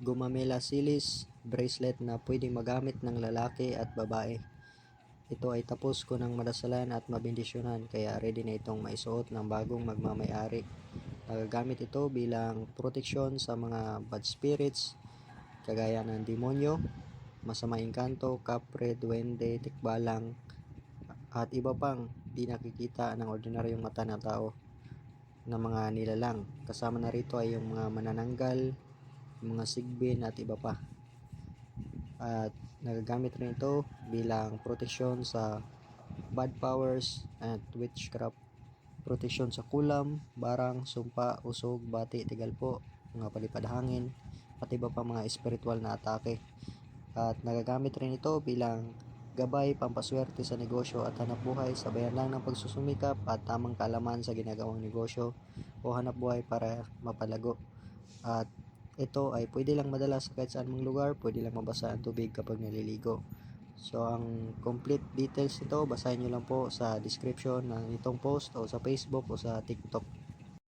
Gumamela Silis bracelet na pwedeng magamit ng lalaki at babae. Ito ay tapos ko ng madasalan at mabindisyonan kaya ready na itong maisuot ng bagong magmamayari. Nagagamit ito bilang proteksyon sa mga bad spirits kagaya ng demonyo, masama engkanto, kapre, duwende, tikbalang, at iba pang di nakikita ng ordinaryong mata ng tao na mga nilalang. Kasama na rito ay yung mga manananggal, mga sigbin at iba pa. At nagagamit rin ito bilang proteksyon sa bad powers at witchcraft. Proteksyon sa kulam, barang, sumpa, usog, bati, tigalpo, mga palipad hangin, at iba pa mga espiritual na atake. At nagagamit rin ito bilang gabay, pampaswerte sa negosyo at hanap buhay, sabayan lang ng pagsusumikap at tamang kaalaman sa ginagawang negosyo o hanap buhay para mapalago. At ito ay pwede lang madala sa kahit saan mong lugar, pwede lang mabasa ang tubig kapag naliligo. So ang complete details nito, basahin nyo lang po sa description ng itong post o sa Facebook o sa TikTok.